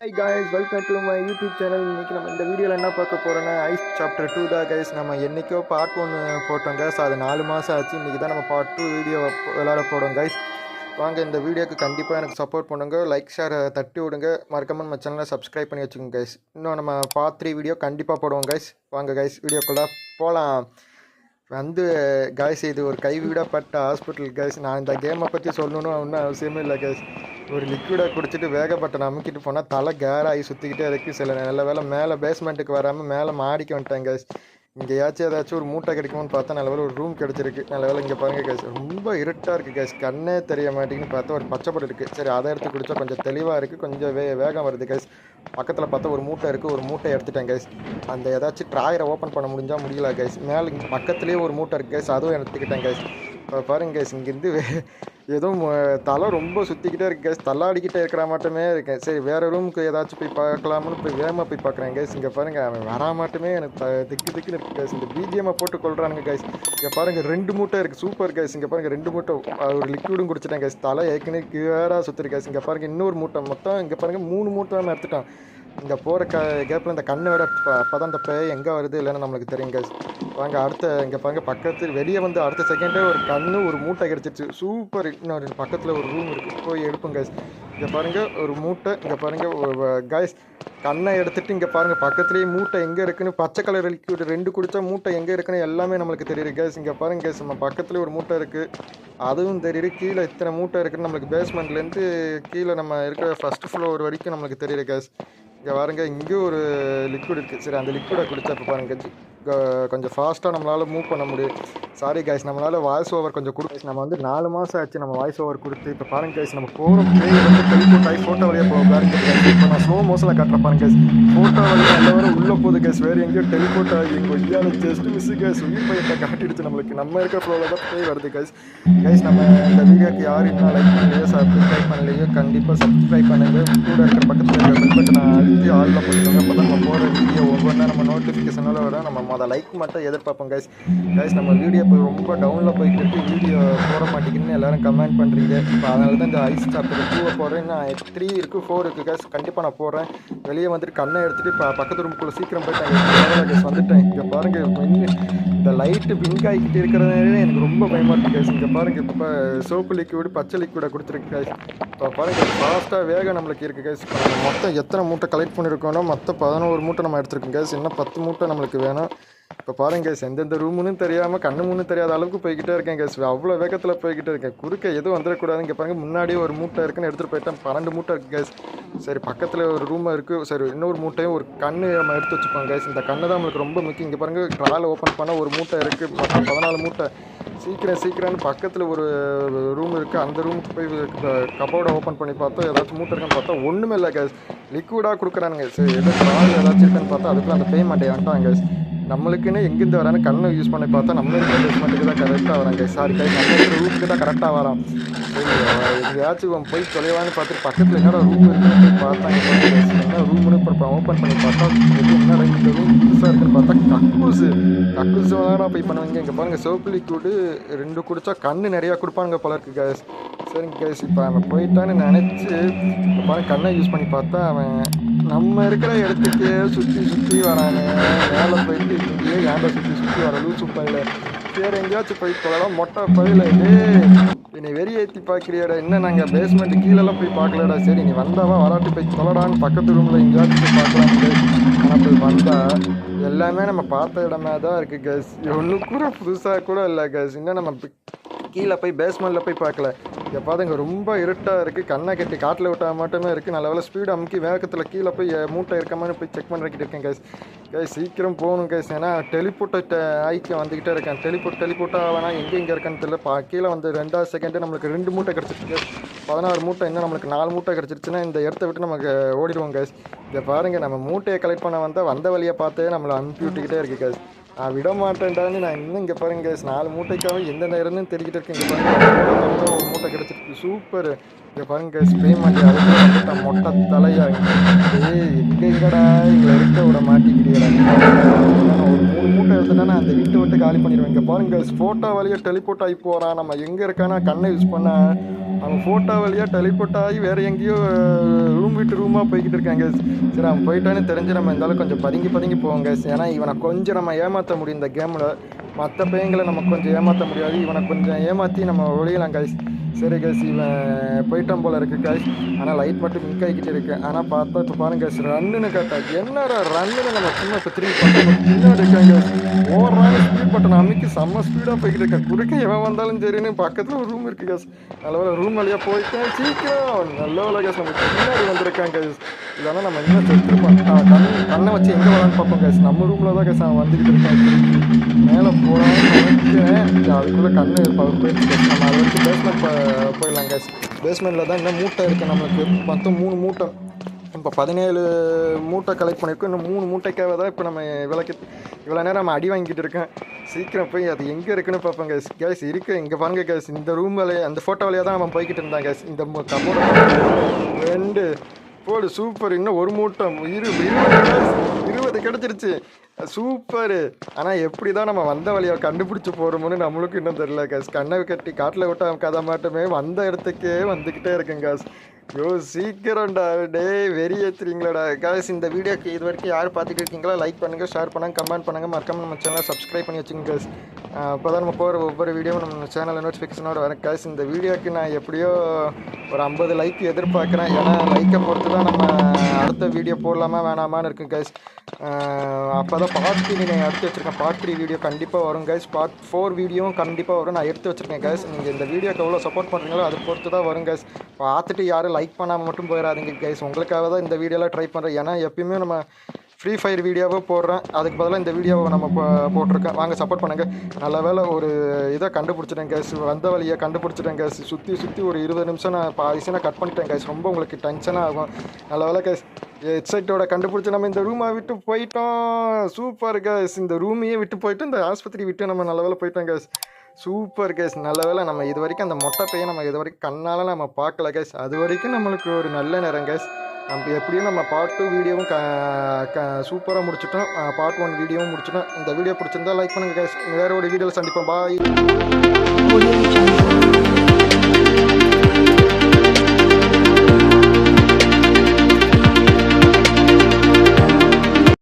Hi guys welcome to my YouTube channel இன்றைக்கி நம்ம இந்த வீடியோவில் என்ன பார்க்க போகிறோன்னா ஐஸ் சாப்டர் டூ தான் கைஸ் நம்ம என்றைக்கோ பார்ட் ஒன்று போட்டோம் கைஸ் அது நாலு மாதம் ஆச்சு. இன்றைக்கி தான் நம்ம பார்ட் டூ வீடியோ விளாட போகிறோம் கைஸ் வாங்க இந்த வீடியோக்கு கண்டிப்பாக எனக்கு சப்போர்ட் பண்ணுங்க. லைக் ஷேர் தட்டி விடுங்க. மறக்காம நம்ம சேனலை சப்ஸ்கிரைப் பண்ணி வச்சுக்கோங்க கைஸ் இன்னும் நம்ம பார்ட் த்ரீ வீடியோ கண்டிப்பாக போடுவோம் கைஸ் வாங்க கைஸ் வீடியோக்குள்ளே போகலாம் வந்து கைஸ் இது ஒரு கைவிடப்பட்ட ஹாஸ்பிட்டல் கைஸ் நான் இந்த கேமை பற்றி சொல்லணும்னு ஒன்றும் அவசியமே இல்லை கைஸ் ஒரு லிக்விடை குடிச்சிட்டு வேகப்பட்ட நமக்கிட்டு போனால் தலை கேராகி சுற்றிக்கிட்டே இருக்குது சில நல்ல வேலை மேலே பேஸ்மெண்ட்டுக்கு வராமல் மேலே மாடிக்கு வந்துட்டேன் கைஸ் இங்கேயாச்சும் ஏதாச்சும் ஒரு மூட்டை கிடைக்கும்னு பார்த்தா நல்ல வேலை ஒரு ரூம் கிடச்சிருக்கு. நல்ல வேலை இங்கே பாருங்க கேஸ் ரொம்ப இருட்டாக இருக்குது கேஸ் கண்ணே தெரிய மாட்டேங்குன்னு பார்த்தா ஒரு பச்சைப்படு இருக்குது சரி அதை எடுத்து குடித்தா கொஞ்சம் தெளிவாக இருக்குது கொஞ்சம் வே வேகம் வருது கேஸ் பக்கத்தில் பார்த்தா ஒரு மூட்டை இருக்குது ஒரு மூட்டை எடுத்துட்டேன் கேஸ் அந்த ஏதாச்சும் ட்ராயரை ஓப்பன் பண்ண முடிஞ்சால் முடியல கேஸ் மேலே பக்கத்துலேயே ஒரு மூட்டை இருக்குது கேஸ் அதுவும் எடுத்துக்கிட்டேன் கேஸ் இப்போ பாருங்க கேஸ் இங்கேருந்து வே- ஏதோ தலை ரொம்ப சுற்றிக்கிட்டே இருக்கு கேஸ் தள்ளாடிக்கிட்டே இருக்கிற மாட்டமே இருக்கேன் சரி வேறு ரூமுக்கு ஏதாச்சும் போய் பார்க்கலாம்னு போய் வேகமாக போய் பார்க்குறேன் கேஸ் இங்கே பாருங்க அவன் வரா மாட்டமே எனக்கு திக்கு திக்கு திக்குன்னு இருக்கு இந்த பிஜிஎம்மை போட்டு கொள்றானுங்க கேஸ் இங்கே பாருங்கள் ரெண்டு மூட்டை இருக்குது சூப்பர் கேஸ் இங்கே பாருங்கள் ரெண்டு மூட்டை ஒரு லிக்விடும் குடிச்சிட்டேன் கேஸ் தலை ஏற்கனவே கியூராக சுற்றுரு இங்கே பாருங்க இன்னொரு மூட்டை. மொத்தம் இங்கே பாருங்கள் மூணு மூட்டை நான் எடுத்துட்டான். இங்கே போகிற க கேப்பில் இந்த கண்ணு வேற அப்போ தான் இந்த பேய் எங்கே வருது இல்லைன்னு நம்மளுக்கு தெரியும் வாங்க அடுத்த இங்கே பாருங்க பக்கத்து வெளியே வந்து அடுத்த செகண்டே ஒரு கண்ணு ஒரு மூட்டை கிடச்சிருச்சு. சூப்பர் இன்னொரு பக்கத்தில் ஒரு ரூம் இருக்குது போய் எடுப்போம் கைஸ் இங்கே பாருங்கள் ஒரு மூட்டை இங்கே பாருங்கள் கைஸ் கண்ணை எடுத்துகிட்டு இங்கே பாருங்க பக்கத்துலேயே மூட்டை எங்கே இருக்குன்னு பச்சை கலர் லிக்விட் ரெண்டு குடித்தா மூட்டை எங்கே இருக்குன்னு எல்லாமே நம்மளுக்கு தெரியுது கேஸ் இங்கே பாருங்க கேஸ் நம்ம பக்கத்துலேயே ஒரு மூட்டை இருக்குது அதுவும் தெரியுது கீழே இத்தனை மூட்டை இருக்குன்னு நம்மளுக்கு பேஸ்மெண்ட்லேருந்து கீழே நம்ம இருக்கிற ஃபஸ்ட் ஃப்ளோர் வரைக்கும் நம்மளுக்கு தெரியுது கேஸ் இங்கே பாருங்கள் இங்கே ஒரு லிக்விட் இருக்குது சரி அந்த லிக்விடை குடித்தா இப்போ பாருங்க கொஞ்சம் ஃபாஸ்ட்டாக நம்மளால் மூவ் பண்ண முடியும். சாரி கைஸ் நம்மளால் வாய்ஸ் ஓவர் கொஞ்சம் கொடுத்து நம்ம வந்து நாலு மாதம் ஆச்சு நம்ம வாய்ஸ் ஓவர் கொடுத்து. இப்போ பாருங்க கைஸ் நம்ம போகிற பிளே வந்து டெலிஃபோன் ஆகி ஃபோட்டோ வழியாக போக பாருங்க இப்போ நான் ஸ்லோ மோஷனில் கட்டுற பாருங்க கைஸ் ஃபோட்டோ வழியாக எல்லாரும் உள்ளே போகுது கைஸ் வேறு எங்கேயோ டெலிஃபோன் ஆகி எங்கள் ஜஸ்ட் மிஸ்ஸு கைஸ் உயிர் காட்டிடுச்சு நம்மளுக்கு. நம்ம இருக்கிற ஃப்ளோவில் தான் போய் வருது கைஸ் கைஸ் நம்ம இந்த வீடியோக்கு யார் இன்னும் லைக் பண்ணலையோ சப்ஸ்கிரைப் பண்ணலையோ கண்டிப்பாக சப்ஸ்கிரைப் பண்ணுங்கள் கூட இருக்கிற பக்கத்தில் இருக்கிற பெல் பட்டனை அழுத்தி ஆளில் போட்டுக்கோங்க. அப்போ தான் நம்ம போகிற வீடியோ ஒவ்வொன்றா நம்ம நோட்டிஃபிகேஷனோட வர நம்ம அதை லைக் மட்டும் எதிர்பார்ப்போம் கைஸ் கைஸ் நம்ம வீடியோ இப்போ ரொம்ப டவுனில் போய்கிட்டு கட்டி வீடியோ போட மாட்டேங்குதுன்னு எல்லோரும் கமெண்ட் பண்ணுறீங்க இப்போ அதனால தான் இந்த ஐஸ் சாப்பிட்டு டூவை போடுறேன். நான் த்ரீ இருக்குது ஃபோர் இருக்குது கைஸ் கண்டிப்பாக நான் போடுறேன். வெளியே வந்துட்டு கண்ணை எடுத்துகிட்டு இப்போ பக்கத்து ரூமுக்குள்ளே சீக்கிரம் போயிட்டேன் கைஸ் வந்துட்டேன். இங்கே பாருங்க இந்த லைட்டு பிங்க் ஆகிக்கிட்டு இருக்கிறதுனால எனக்கு ரொம்ப பயமாக இருக்குது கைஸ் இங்கே பாருங்க இப்போ சோப்பு லிக்யூடு பச்சை லிக்விடை கொடுத்துருக்கு கைஸ் இப்போ பாருங்க ஃபாஸ்ட்டாக வேகம் நம்மளுக்கு இருக்குது கைஸ் மொத்தம் எத்தனை மூட்டை கலெக்ட் பண்ணியிருக்கோன்னா மொத்தம் பதினோரு மூட்டை நம்ம எடுத்துருக்கோம் கைஸ் இன்னும் பத்து மூட்டை நம்மளுக்கு வேணும். இப்போ பாருங்க கேஸ் எந்தெந்த ரூமுன்னு தெரியாமல் கண்ணு மூணு தெரியாத அளவுக்கு போய்கிட்டே இருக்கேன் கேஸ் அவ்வளோ வேகத்தில் போய்கிட்டே இருக்கேன். குறுக்க எதுவும் வந்துடக்கூடாது. இங்கே பாருங்க முன்னாடியே ஒரு மூட்டை இருக்குன்னு எடுத்துகிட்டு போயிட்டேன். பன்னெண்டு மூட்டை இருக்குது கேஸ் சரி பக்கத்தில் ஒரு ரூம் இருக்குது சரி இன்னொரு மூட்டையும் ஒரு கண்ணு நம்ம எடுத்து வச்சுப்போம் கைஸ் இந்த கண்ணு தான் நம்மளுக்கு ரொம்ப முக்கியம். இங்கே பாருங்க ட்ரால் ஓப்பன் பண்ணால் ஒரு மூட்டை இருக்குது மொத்தம் பதினாலு மூட்டை. சீக்கிரம் சீக்கிரம்னு பக்கத்தில் ஒரு ரூம் இருக்குது அந்த ரூமுக்கு போய் கபோர்டை ஓப்பன் பண்ணி பார்த்தோம் ஏதாச்சும் மூட்டை இருக்கான்னு பார்த்தா ஒன்றுமே இல்லை கேஸ் லிக்விடாக கொடுக்குறானுங்க சரி ஏதோ ட்ரால் ஏதாச்சும் இருக்கான்னு பார்த்தா அதுக்குள்ள அந்த பேமெண்ட் ஏன்ட்டான் கேஸ் நம்மளுக்குன்னு எங்கேருந்து வரான்னு கண்ணை யூஸ் பண்ணி பார்த்தா நம்ம இன்வெஸ்ட்மெண்ட்டுக்கு தான் கரெக்டாக வராங்க சாரி கை நம்ம ரூமுக்கு தான் கரெக்டாக வரான்? எங்கேயாச்சும் போய் தொலைவான்னு பார்த்துட்டு பக்கத்தில் என்னடா ரூம் இருக்குன்னு போய் பார்த்தாங்க என்ன ரூம்னு இப்போ ஓப்பன் பண்ணி பார்த்தா என்ன ரைட் ரூம் புதுசாக இருக்குன்னு பார்த்தா கக்கூசு. கக்கூசு வேணா போய் பண்ணுவாங்க. இங்கே பாருங்கள் சோப்பு லிக்விடு ரெண்டு குடிச்சா கண்ணு நிறையா கொடுப்பானுங்க போல இருக்குது கேஸ் சரிங்க கேஸ் இப்போ அவன் போயிட்டான்னு நினச்சி பாருங்கள் பாருங்க கண்ணை யூஸ் பண்ணி பார்த்தா அவன் நம்ம இருக்கிற இடத்துக்கே சுற்றி சுற்றி வரானே மேலே போயிட்டு இங்கேயே ஏண்டை சுற்றி சுற்றி வர லூசு பயில. சரி எங்கேயாச்சும் போய் தொலைலாம் மொட்டை பயில என்னை வெறி ஏற்றி பார்க்குறியாடா என்ன நாங்கள் பேஸ்மெண்ட் கீழெல்லாம் போய் பார்க்கலடா சரி நீ வந்தாவா? வராட்டி போய் தொலைடான்னு பக்கத்து ரூமில் எங்கேயாச்சும் போய் பார்க்கலாம் ஆனால் போய் வந்தா எல்லாமே நம்ம பார்த்த இடமே தான் இருக்குது கேஸ் ஒன்றும் கூட புதுசாக கூட இல்லை கேஸ் இன்னும் நம்ம கீழே போய் பேஸ்மெண்ட்டில் போய் பார்க்கல. இங்கே பாருங்க ரொம்ப இருட்டாக இருக்குது கண்ணை கட்டி காட்டில் விட்டா மட்டுமே இருக்குது நல்ல வேலை ஸ்பீடு அமுக்கி வேகத்தில் கீழே போய் மூட்டை இருக்காமனு போய் செக் பண்ணிக்கிட்டு இருக்கேன் கைஸ் கைஸ் சீக்கிரம் போகணும் கைஸ் ஏன்னா டெலிபோர்ட்டை ஐக்கிய வந்துக்கிட்டே இருக்கேன். டெலிபோர்ட் டெலிபோர்ட்டாக வேணா எங்கே இங்கே இருக்கான்னு தெரியல. பா கீழே வந்து ரெண்டாவது செகண்டு நம்மளுக்கு ரெண்டு மூட்டை கிடச்சிருக்கு பதினாறு மூட்டை இன்னும் நம்மளுக்கு நாலு மூட்டை கிடச்சிருச்சுன்னா இந்த இடத்த விட்டு நமக்கு ஓடிடுவோம் கைஸ் இதை பாருங்கள் நம்ம மூட்டையை கலெக்ட் பண்ண வந்தால் வந்த வழியை பார்த்தே நம்மளை அனுப்பி விட்டுக்கிட்டே இருக்குது கைஸ் நான் விட மாட்டேன்டான்னு நான் இன்னும் இங்கே பாருங்க நாலு மூட்டைக்காக எந்த நேரம்னு தெரிஞ்சுட்டு இருக்கேன். இங்கே பாருங்க ஒரு மூட்டை கிடச்சிருக்கு. சூப்பர் இங்கே பாருங்க ஸ்ப்ரே பண்ணி அதுக்கு மொட்டை தலையாக ஏ எங்க எங்கடா எங்களை இருக்க விட மாட்டிக்கிட்டீங்கடா மூட்டை எடுத்துட்டா அந்த வீட்டை விட்டு காலி பண்ணிடுவேன். இங்கே பாருங்க ஃபோட்டோ வழியாக டெலிபோர்ட் ஆகி போகிறான் நம்ம எங்கே இருக்கானா கண்ணை யூஸ் பண்ண. அவன் ஃபோட்டோ வழியாக டெலிபோர்ட் ஆகி வேறு எங்கேயோ ரூம் விட்டு ரூமாக போய்கிட்டு இருக்காங்க சரி அவன் போயிட்டான்னு தெரிஞ்சு நம்ம இருந்தாலும் கொஞ்சம் பதுங்கி பதுங்கி போவோங்க ஏன்னா இவனை கொஞ்சம் நம்ம ஏமாற்ற முடியும் இந்த கேமில் மற்ற பையங்களை நம்ம கொஞ்சம் ஏமாற்ற முடியாது. இவனை கொஞ்சம் ஏமாற்றி நம்ம ஒழியலாம் கைஸ் சரி கேஸ் இவன் போயிட்டான் போல இருக்கு கைஸ் ஆனால் லைட் மட்டும் மிங்க் ஆகிக்கிட்டு இருக்கு. ஆனால் பார்த்தா இப்போ பாருங்க கேஷ் ரன்னுன்னு கேட்டா என்னடா ரன்னுன்னு நம்ம சும்மா இப்போ திரும்பி பார்த்தோம் பின்னாடி இருக்காங்க ஓடுறாங்க ஸ்பீட் பட்டன் அமைக்கு செம்ம ஸ்பீடாக போய்கிட்டு இருக்கேன் குறுக்க எவன் வந்தாலும் சரின்னு பக்கத்தில் ஒரு ரூம் இருக்குது காசு நல்ல ரூம் வழியாக போயிட்டேன். சீக்கிரம். நல்ல வேலை கைஸ் நம்ம பின்னாடி வந்திருக்காங்க கைஸ் இல்லைன்னா நம்ம இன்னும் செத்துருப்போம் கண் கண்ணை வச்சு எங்கே வரான்னு பார்ப்போம் கைஸ் நம்ம ரூமில் தான் கேஸ் அவன் வந்துக்கிட்டு இருக்கான். மேலே போகலான்னு நினைக்கிறேன் அதுக்குள்ளே கண்ணு ப- போயிடுச்சு guys. நம்ம அதை வச்சு பேஸ்மெண்ட் போயிடலாம் கைஸ் பேஸ்மெண்ட்டில் தான் இன்னும் மூட்டை இருக்குது நம்மளுக்கு. மொத்தம் மூணு மூட்டை. இப்போ பதினேழு மூட்டை கலெக்ட் பண்ணியிருக்கோம் இன்னும் மூணு மூட்டைக்காக தான் இப்போ நம்ம விளக்கு இவ்வளோ நேரம் நம்ம அடி வாங்கிட்டு இருக்கேன் சீக்கிரம் போய் அது எங்கே இருக்குன்னு பார்ப்போம் கேஸ் கேஸ் இருக்குது இங்கே பாருங்க கேஸ் இந்த ரூம் வழியா அந்த ஃபோட்டோ வழியாக தான் நம்ம போய்கிட்டு இருந்தான் கேஸ் இந்த கபோர்டு ரெண்டு. போடு சூப்பர் இன்னும் ஒரு மூட்டம் இரு இருபது இருபது கிடச்சிருச்சு. சூப்பரு ஆனால் எப்படி தான் நம்ம வந்த வழியை கண்டுபிடிச்சி போகிறோம்னு நம்மளுக்கு இன்னும் தெரியல கேஸ் கண்ணை கட்டி காட்டில் விட்ட கதை மாட்டமே. வந்த இடத்துக்கே வந்துக்கிட்டே இருக்கேன் காஸ் யோ சீக்கிரம்டா. டேய் வெறி ஏற்றுறீங்களாடா காய்ஸ் இந்த வீடியோக்கு இது வரைக்கும் யார் பார்த்துட்டு இருக்கீங்களா லைக் பண்ணுங்கள் ஷேர் பண்ணுங்கள் கமெண்ட் பண்ணுங்கள் மறக்காம நம்ம சேனலை சப்ஸ்கிரைப் பண்ணி வச்சுங்க காஸ் அப்போ தான் நம்ம போகிற ஒவ்வொரு வீடியோவும் நம்ம சேனலில் நோட்டிஃபிகேஷனோட வர காய்ஸ் இந்த வீடியோக்கு நான் எப்படியோ ஒரு ஐம்பது லைக் எதிர்பார்க்குறேன். ஏன்னா லைக்கை பொறுத்து தான் நம்ம அடுத்த வீடியோ போடலாமா வேணாமான்னு இருக்கும் கைஸ் அப்போ தான் பார்ட் த்ரீ நான் எடுத்து வச்சுருக்கேன். பார்ட் த்ரீ வீடியோ கண்டிப்பாக வரும் கைஸ் பார்ட் ஃபோர் வீடியோவும் கண்டிப்பாக வரும். நான் எடுத்து வச்சுருக்கேன் கைஸ் நீங்கள் இந்த வீடியோக்கு எவ்வளோ சப்போர்ட் பண்ணுறீங்களோ அதை பொறுத்து தான் வரும் கைஸ் பார்த்துட்டு யாரும் லைக் பண்ணாமல் மட்டும் போயிடாதீங்க கைஸ் உங்களுக்காக தான் இந்த வீடியோலாம் ட்ரை பண்ணுறேன் ஏன்னா எப்பயுமே நம்ம ஃப்ரீ ஃபயர் வீடியோவை போடுறேன். அதுக்கு பதிலாக இந்த வீடியோவை நம்ம போட்டிருக்கேன். வாங்க சப்போர்ட் பண்ணுங்கள் நல்ல வேலை ஒரு இதை கண்டுபிடிச்சிட்டேன் கேஸ் வந்த வழியை கண்டுபிடிச்சிட்டேன் கேஸ் சுற்றி சுற்றி ஒரு இருபது நிமிஷம் நான் பாதிசனாக கட் பண்ணிட்டேன் கேஸ் ரொம்ப உங்களுக்கு டென்ஷனாக ஆகும். நல்ல வேலை கேஸ் ஹெட்செட்டோட கண்டுபிடிச்சி நம்ம இந்த ரூமை விட்டு போயிட்டோம். சூப்பர் கேஸ் இந்த ரூமையே விட்டு போயிட்டு இந்த ஆஸ்பத்திரி விட்டு நம்ம நல்ல வேலை போயிட்டோம் கேஸ் சூப்பர் கேஸ் நல்ல நம்ம இது வரைக்கும் அந்த மொட்டை பையன் நம்ம இது வரைக்கும் கண்ணால் நம்ம பார்க்கல கேஸ் அது வரைக்கும் நம்மளுக்கு ஒரு நல்ல நேரம் கேஸ் நம்ம எப்படியும் நம்ம பார்ட் டூ வீடியோவும் க க சூப்பராக முடிச்சிட்டோம். பார்ட் ஒன் வீடியோவும் முடிச்சிட்டோம். இந்த வீடியோ பிடிச்சிருந்தா லைக் பண்ணுங்கள் கேஸ் வேற ஒரு வீடியோவில் சந்திப்போம். பாய்